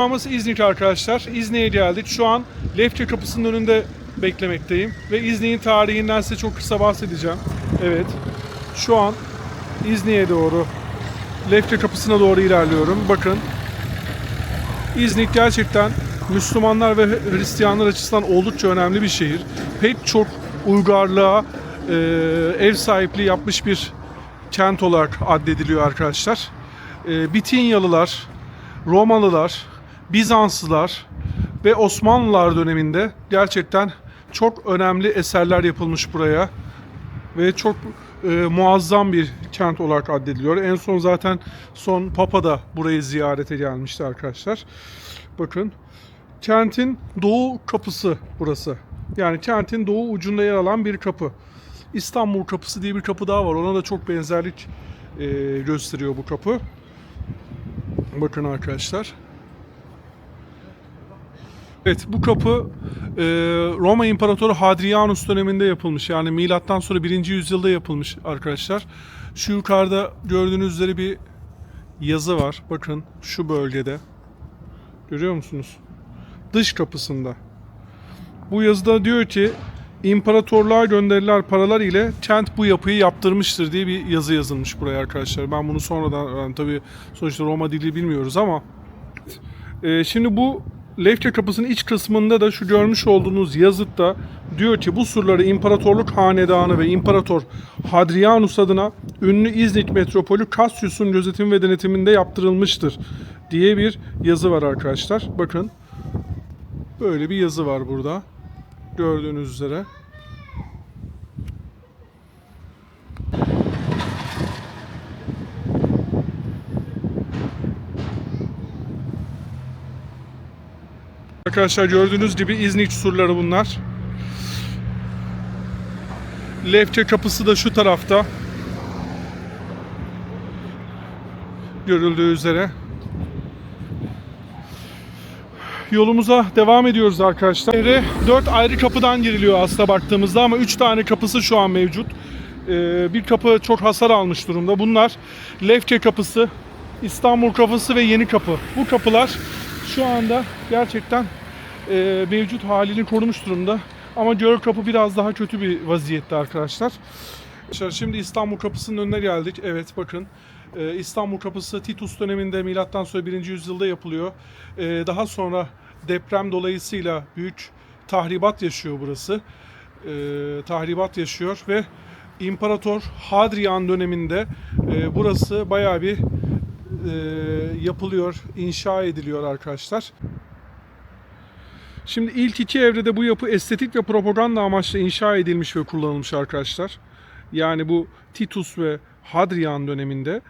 Durağımız İznik arkadaşlar. İznik'e geldik. Şu an Lefçe kapısının önünde beklemekteyim. Ve İznik'in tarihinden size çok kısa bahsedeceğim. Evet. Şu an İznik'e doğru, Lefçe kapısına doğru ilerliyorum. Bakın. İznik gerçekten Müslümanlar ve Hristiyanlar açısından oldukça önemli bir şehir. Pek çok uygarlığa e, ev sahipliği yapmış bir kent olarak addediliyor arkadaşlar. E, Bitinyalılar, Romalılar, Bizanslılar ve Osmanlılar döneminde gerçekten çok önemli eserler yapılmış buraya ve çok e, muazzam bir kent olarak addediliyor. En son zaten son Papa da burayı ziyarete gelmişti arkadaşlar. Bakın kentin doğu kapısı burası. Yani kentin doğu ucunda yer alan bir kapı. İstanbul kapısı diye bir kapı daha var. Ona da çok benzerlik e, gösteriyor bu kapı. Bakın arkadaşlar. Evet bu kapı e, Roma İmparatoru Hadrianus döneminde yapılmış. Yani milattan sonra 1. yüzyılda yapılmış arkadaşlar. Şu yukarıda gördüğünüz üzere bir yazı var. Bakın şu bölgede. Görüyor musunuz? Dış kapısında. Bu yazıda diyor ki İmparatorluğa gönderilen paralar ile kent bu yapıyı yaptırmıştır diye bir yazı yazılmış buraya arkadaşlar. Ben bunu sonradan öğrendim. Tabii sonuçta Roma dili bilmiyoruz ama e, şimdi bu Lefke kapısının iç kısmında da şu görmüş olduğunuz yazıtta diyor ki bu surları İmparatorluk Hanedanı ve İmparator Hadrianus adına ünlü İznik metropolü Cassius'un gözetimi ve denetiminde yaptırılmıştır diye bir yazı var arkadaşlar. Bakın böyle bir yazı var burada. Gördüğünüz üzere. Arkadaşlar gördüğünüz gibi İznik surları bunlar. Lefçe kapısı da şu tarafta. Görüldüğü üzere. Yolumuza devam ediyoruz arkadaşlar. Şehre 4 ayrı kapıdan giriliyor aslında baktığımızda ama 3 tane kapısı şu an mevcut. Ee, bir kapı çok hasar almış durumda. Bunlar Lefçe kapısı, İstanbul kapısı ve Yeni kapı. Bu kapılar şu anda gerçekten e, mevcut halini korumuş durumda. Ama Göl kapı biraz daha kötü bir vaziyette arkadaşlar. Arkadaşlar Şimdi İstanbul kapısının önüne geldik. Evet bakın e, İstanbul kapısı Titus döneminde milattan sonra 1. yüzyılda yapılıyor. E, daha sonra deprem dolayısıyla büyük tahribat yaşıyor burası. E, tahribat yaşıyor ve İmparator Hadrian döneminde burası bayağı bir yapılıyor, inşa ediliyor arkadaşlar. Şimdi ilk iki evrede bu yapı estetik ve propaganda amaçlı inşa edilmiş ve kullanılmış arkadaşlar. Yani bu Titus ve Hadrian döneminde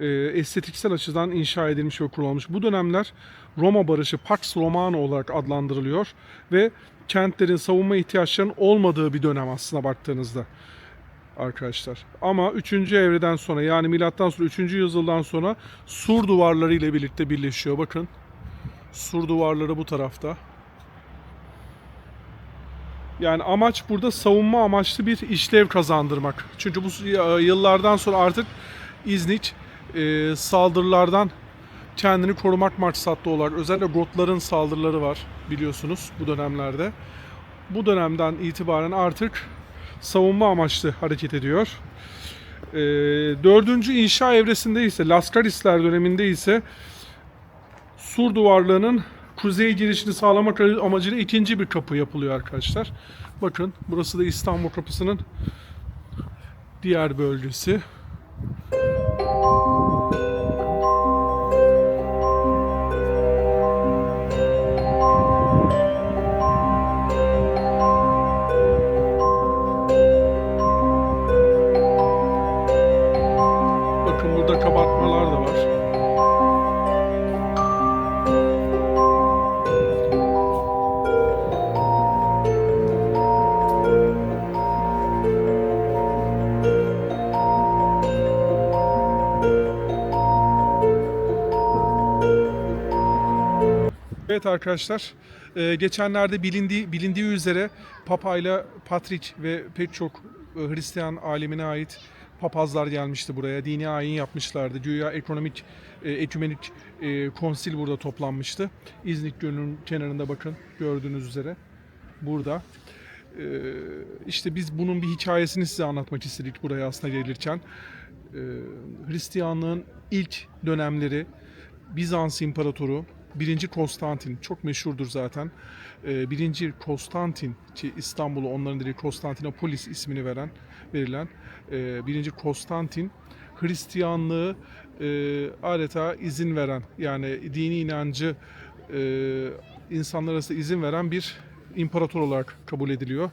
e, estetiksel açıdan inşa edilmiş ve kullanılmış. Bu dönemler Roma Barışı Pax Romana olarak adlandırılıyor ve kentlerin savunma ihtiyaçlarının olmadığı bir dönem aslında baktığınızda arkadaşlar. Ama 3. evreden sonra yani milattan sonra 3. yüzyıldan sonra sur duvarları ile birlikte birleşiyor. Bakın sur duvarları bu tarafta. Yani amaç burada savunma amaçlı bir işlev kazandırmak. Çünkü bu yıllardan sonra artık İznik e, saldırılardan kendini korumak maksatlı olarak özellikle Gotların saldırıları var biliyorsunuz bu dönemlerde. Bu dönemden itibaren artık savunma amaçlı hareket ediyor. E, dördüncü inşa evresinde ise Laskarisler döneminde ise sur duvarlarının kuzey girişini sağlamak amacıyla ikinci bir kapı yapılıyor arkadaşlar. Bakın burası da İstanbul kapısının diğer bölgesi. Evet arkadaşlar, e, geçenlerde bilindiği bilindiği üzere Papa ile Patrick ve pek çok e, Hristiyan alemine ait papazlar gelmişti buraya. Dini ayin yapmışlardı. Güya ekonomik, ekümenik e, konsil burada toplanmıştı. İznik Gölü'nün kenarında bakın gördüğünüz üzere. Burada. İşte biz bunun bir hikayesini size anlatmak istedik buraya aslında gelirken. Hristiyanlığın ilk dönemleri Bizans İmparatoru 1. Konstantin çok meşhurdur zaten. Ee, 1. Konstantin ki İstanbul'u onların dediği Konstantinopolis ismini veren verilen e, 1. Konstantin Hristiyanlığı e, adeta izin veren yani dini inancı e, insanlar arasında izin veren bir imparator olarak kabul ediliyor.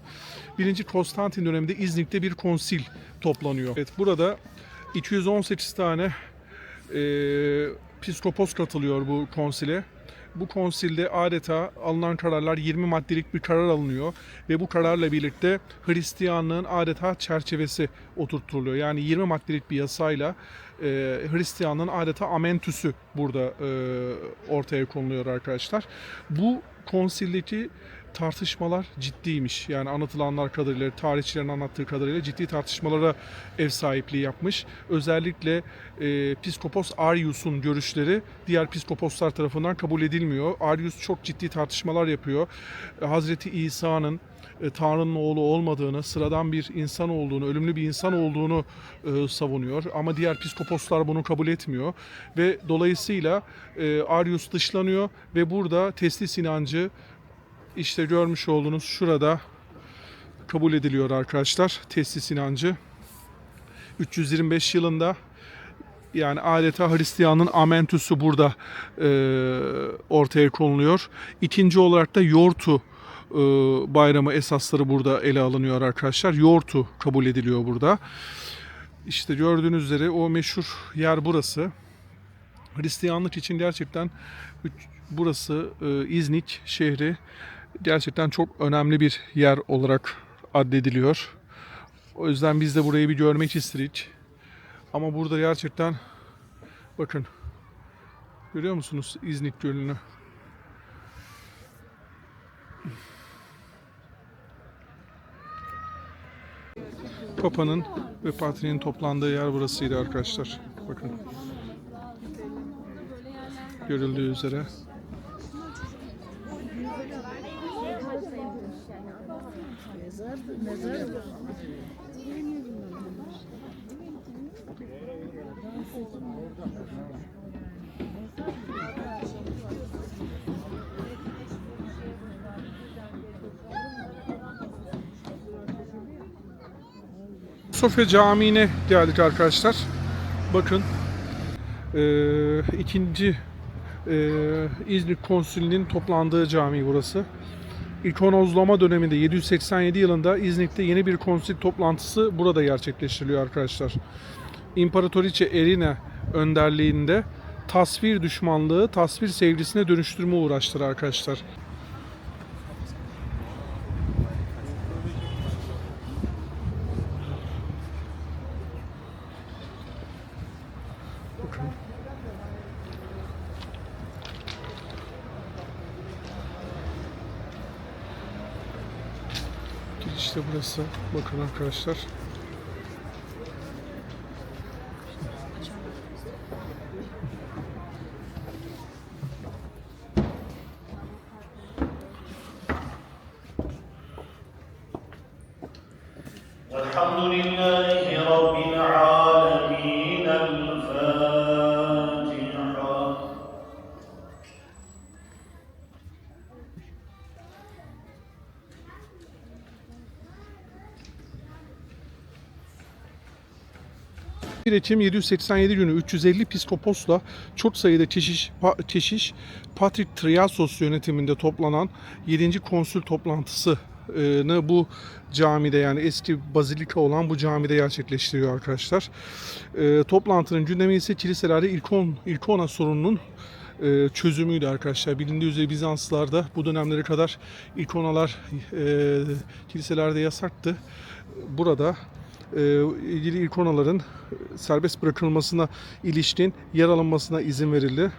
1. Konstantin döneminde İznik'te bir konsil toplanıyor. Evet burada 218 tane e, piskopos katılıyor bu konsile. Bu konsilde adeta alınan kararlar 20 maddelik bir karar alınıyor ve bu kararla birlikte Hristiyanlığın adeta çerçevesi oturtuluyor. Yani 20 maddelik bir yasayla e, Hristiyanlığın adeta amentüsü burada e, ortaya konuluyor arkadaşlar. Bu konsildeki tartışmalar ciddiymiş. Yani anlatılanlar kadarıyla, tarihçilerin anlattığı kadarıyla ciddi tartışmalara ev sahipliği yapmış. Özellikle e, Piskopos Arius'un görüşleri diğer piskoposlar tarafından kabul edilmiyor. Arius çok ciddi tartışmalar yapıyor. Hazreti İsa'nın e, Tanrı'nın oğlu olmadığını, sıradan bir insan olduğunu, ölümlü bir insan olduğunu e, savunuyor. Ama diğer piskoposlar bunu kabul etmiyor. Ve dolayısıyla e, Arius dışlanıyor ve burada teslis inancı işte görmüş olduğunuz şurada kabul ediliyor arkadaşlar. Teslis inancı. 325 yılında yani adeta Hristiyanın amentüsü burada e, ortaya konuluyor. İkinci olarak da Yortu e, bayramı esasları burada ele alınıyor arkadaşlar. Yortu kabul ediliyor burada. İşte gördüğünüz üzere o meşhur yer burası. Hristiyanlık için gerçekten burası e, İznik şehri gerçekten çok önemli bir yer olarak addediliyor. O yüzden biz de burayı bir görmek istedik. Ama burada gerçekten bakın görüyor musunuz İznik Gölü'nü? Papa'nın ve Patriğin toplandığı yer burasıydı arkadaşlar. Bakın. Görüldüğü üzere. Sofya Camii'ne geldik arkadaşlar. Bakın eee, ikinci eee İznik Konsülü'nün toplandığı cami burası. İkonozlama döneminde 787 yılında İznik'te yeni bir konsül toplantısı burada gerçekleştiriliyor arkadaşlar. İmparatoriçe Erina önderliğinde tasvir düşmanlığı tasvir sevgisine dönüştürme uğraşları arkadaşlar. Bakın. Girişte burası. Bakın arkadaşlar. 1 Ekim 787 günü 350 piskoposla çok sayıda çeşiş, pa, çeşiş Patrick Triasos yönetiminde toplanan 7. konsül toplantısı bu camide yani eski bazilika olan bu camide gerçekleştiriyor arkadaşlar. E, toplantının gündemi ise kiliselerde İlkon, İlkona sorununun e, çözümüydü arkadaşlar. Bilindiği üzere Bizanslarda bu dönemlere kadar ikonalar e, kiliselerde yasaktı. Burada ilgili ikonaların serbest bırakılmasına ilişkin yer alınmasına izin verildi.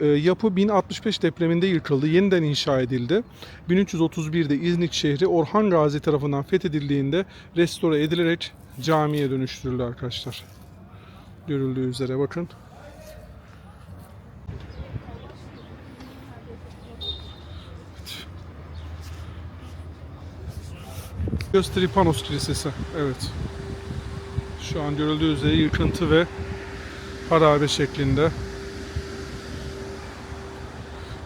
e, yapı 1065 depreminde yıkıldı, yeniden inşa edildi. 1331'de İznik şehri Orhan Gazi tarafından fethedildiğinde restore edilerek camiye dönüştürüldü arkadaşlar. Görüldüğü üzere bakın. Gösteripanos Kilisesi. Evet. Şu an görüldüğü üzere yıkıntı ve harabe şeklinde.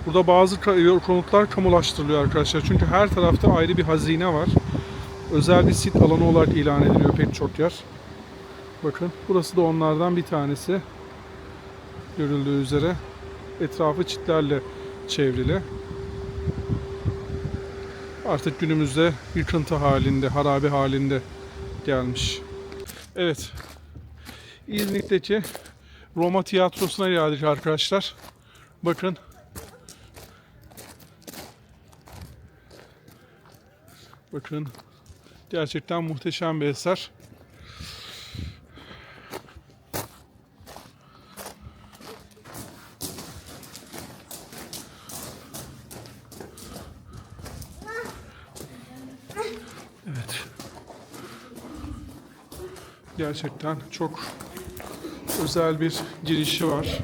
Burada bazı konutlar kamulaştırılıyor arkadaşlar. Çünkü her tarafta ayrı bir hazine var. Özel bir sit alanı olarak ilan ediliyor pek çok yer. Bakın burası da onlardan bir tanesi. Görüldüğü üzere etrafı çitlerle çevrili. Artık günümüzde yıkıntı halinde, harabe halinde gelmiş. Evet. İznik'teki Roma tiyatrosuna geldik arkadaşlar. Bakın. Bakın. Gerçekten muhteşem bir eser. Gerçekten çok özel bir girişi var.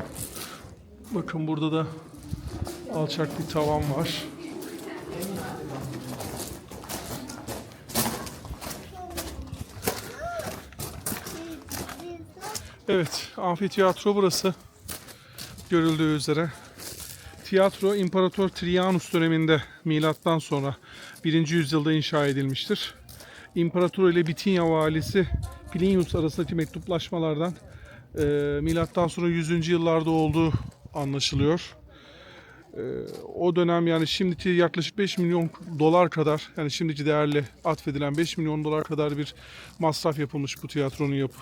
Bakın burada da alçak bir tavan var. Evet, amfiteyatro burası. Görüldüğü üzere. Tiyatro İmparator Trianus döneminde milattan sonra 1. yüzyılda inşa edilmiştir. İmparator ile Bitinya valisi Plinius arasındaki mektuplaşmalardan e, milattan sonra 100. yıllarda olduğu anlaşılıyor. E, o dönem yani şimdiki yaklaşık 5 milyon dolar kadar yani şimdiki değerle atfedilen 5 milyon dolar kadar bir masraf yapılmış bu tiyatronun yapı,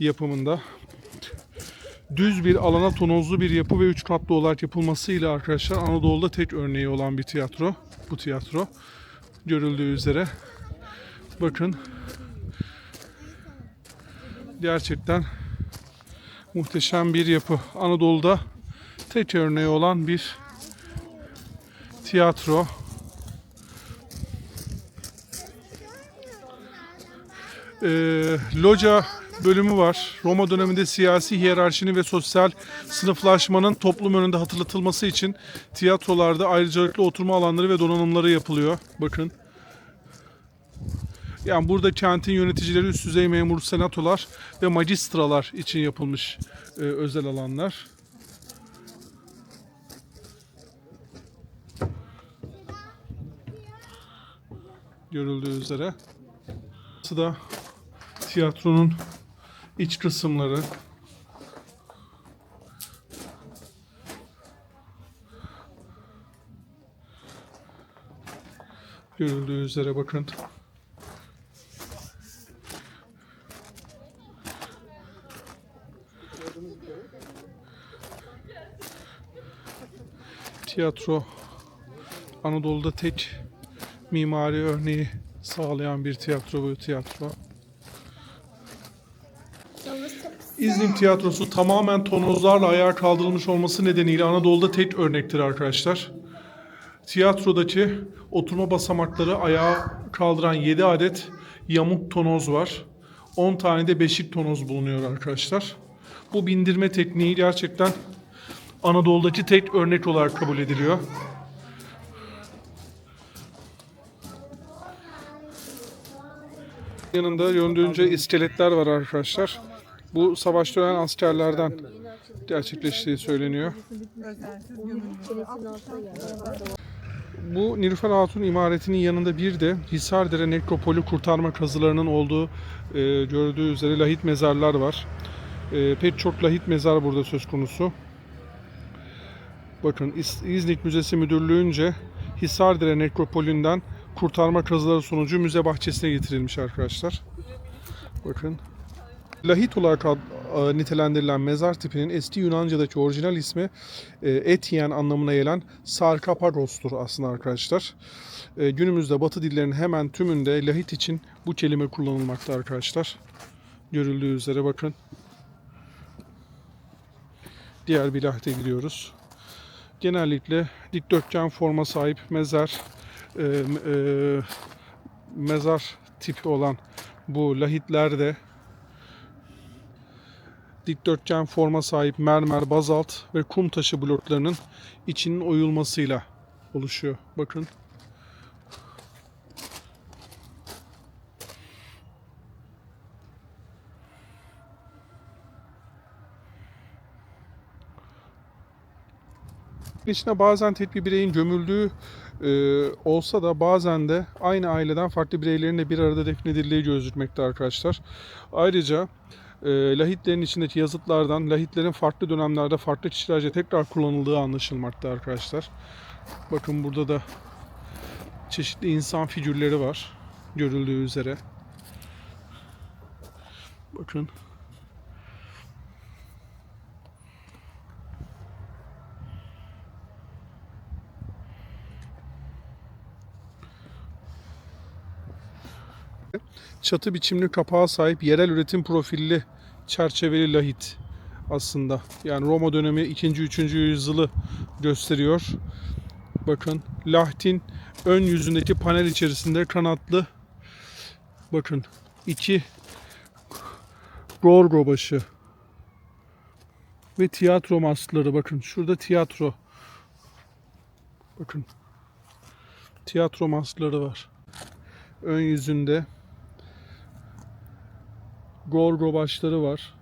yapımında. Düz bir alana tonozlu bir yapı ve 3 katlı olarak yapılmasıyla arkadaşlar Anadolu'da tek örneği olan bir tiyatro. Bu tiyatro görüldüğü üzere. Bakın gerçekten muhteşem bir yapı. Anadolu'da tek örneği olan bir tiyatro. Ee, loca bölümü var. Roma döneminde siyasi hiyerarşinin ve sosyal sınıflaşmanın toplum önünde hatırlatılması için tiyatrolarda ayrıcalıklı oturma alanları ve donanımları yapılıyor. Bakın. Yani burada kentin yöneticileri, üst düzey memur senatolar ve magistralar için yapılmış e, özel alanlar. Görüldüğü üzere. Burası da tiyatronun iç kısımları. Görüldüğü üzere bakın. Tiyatro Anadolu'da tek mimari örneği sağlayan bir tiyatro bu tiyatro. İznik tiyatrosu tamamen tonozlarla ayağa kaldırılmış olması nedeniyle Anadolu'da tek örnektir arkadaşlar. Tiyatrodaki oturma basamakları ayağa kaldıran 7 adet yamuk tonoz var. 10 tane de beşik tonoz bulunuyor arkadaşlar. Bu bindirme tekniği gerçekten Anadolu'daki tek örnek olarak kabul ediliyor. Yanında yöndüğünce iskeletler var arkadaşlar. Bu savaşta ölen askerlerden gerçekleştiği söyleniyor. Bu Nilüfer Hatun imaretinin yanında bir de Hisardere Nekropolü kurtarma kazılarının olduğu e, gördüğü üzere lahit mezarlar var. E, pek çok lahit mezar burada söz konusu. Bakın İz- İznik Müzesi Müdürlüğü'nce Hisardere Nekropolü'nden kurtarma kazıları sonucu müze bahçesine getirilmiş arkadaşlar. Bakın. Lahit olarak e, nitelendirilen mezar tipinin eski Yunanca'daki orijinal ismi e, et anlamına gelen sarkapagos'tur aslında arkadaşlar. E, günümüzde Batı dillerinin hemen tümünde lahit için bu kelime kullanılmakta arkadaşlar. Görüldüğü üzere bakın. Diğer bir lahite gidiyoruz. Genellikle dikdörtgen forma sahip mezar e, e, mezar tipi olan bu lahitlerde dikdörtgen forma sahip mermer, bazalt ve kum taşı bloklarının içinin oyulmasıyla oluşuyor. Bakın. İçine bazen tek bir bireyin gömüldüğü e, olsa da bazen de aynı aileden farklı bireylerin de bir arada defnedildiği gözükmekte arkadaşlar. Ayrıca e, lahitlerin içindeki yazıtlardan lahitlerin farklı dönemlerde farklı kişilerce tekrar kullanıldığı anlaşılmakta arkadaşlar. Bakın burada da çeşitli insan figürleri var görüldüğü üzere. Bakın. Çatı biçimli kapağa sahip yerel üretim profilli çerçeveli lahit aslında. Yani Roma dönemi 2. 3. yüzyılı gösteriyor. Bakın lahtin ön yüzündeki panel içerisinde kanatlı bakın iki gorgo başı ve tiyatro maskları bakın şurada tiyatro bakın tiyatro maskları var. Ön yüzünde gorgo başları var.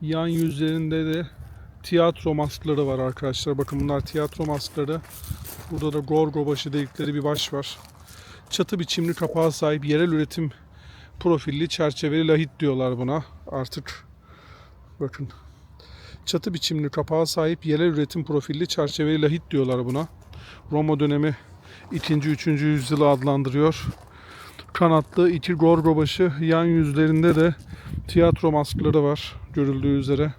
Yan yüzlerinde de tiyatro maskları var arkadaşlar. Bakın bunlar tiyatro maskları. Burada da gorgo başı dedikleri bir baş var. Çatı biçimli kapağa sahip yerel üretim profilli çerçeveli lahit diyorlar buna artık. Bakın. Çatı biçimli kapağa sahip yerel üretim profilli çerçeveli lahit diyorlar buna. Roma dönemi 2. 3. yüzyılı adlandırıyor kanatlı iki gorgo başı yan yüzlerinde de tiyatro maskları var görüldüğü üzere.